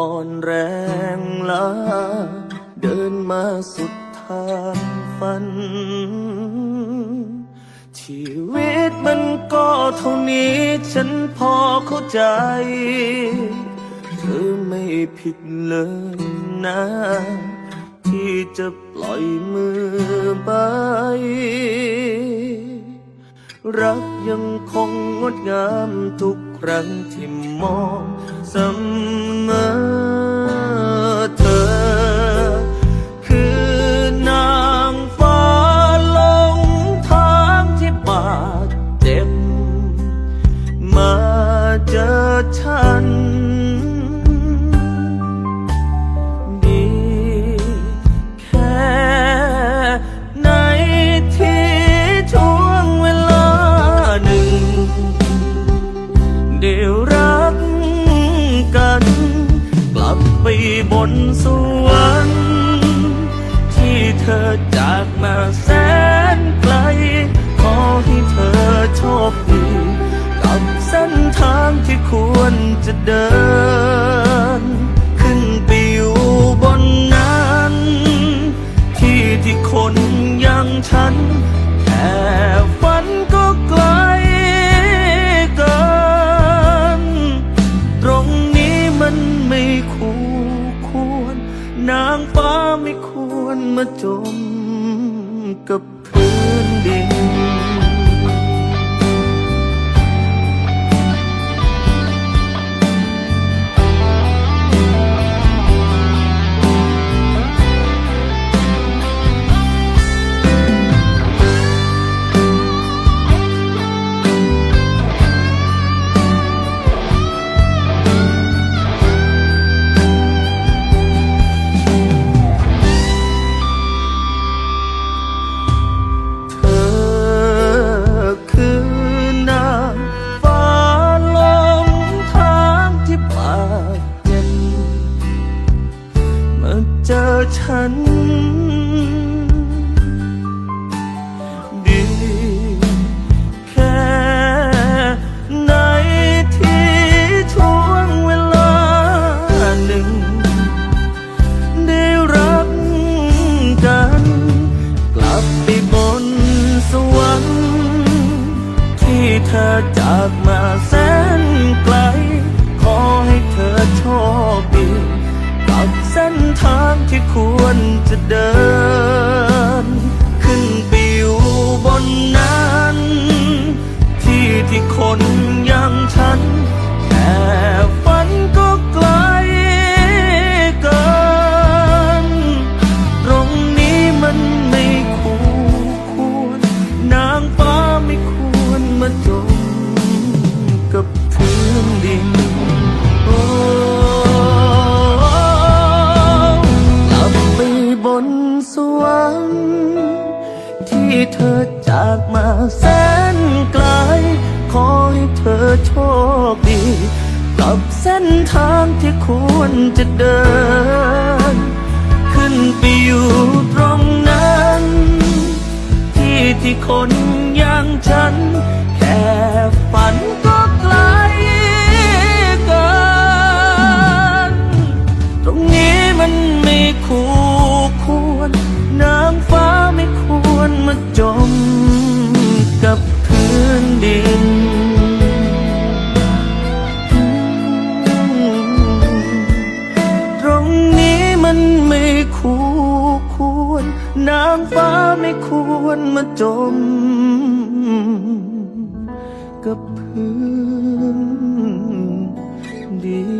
่อนแรงล้าเดินมาสุดทางฝัน ชีวิตมันก็เท่านี้ฉันพอเข้าใจ เธอไม่ผิดเลยนะ ที่จะปล่อยมือไปรักยังคงงดงามทุกครั้งที่มองเสม นสวรรค์ที่เธอจากมาแสนไกล ขอให้เธอโชคดีกับเส้นทางที่ควรจะเดิน ขึ้นไปอยู่บนนั้น ที่ที่คนอย่างฉันแค่ฝัน มาจมกับพื้นดิน เธอจากมาแสนไกล ขอให้เธอโชคดีกับเส้นทางที่ควรจะเดิน วรรค์ที่เธอจากมาแสนไกล ขอให้เธอโชคดี กับเส้นทางที่ควรจะเดิน ขึ้นไปอยู่ตรงนั้น ที่ที่คนอย่างฉัน แค่ฝัน คู่ควรนางฟ้าไม่ควรมาจม กับพื้นดิน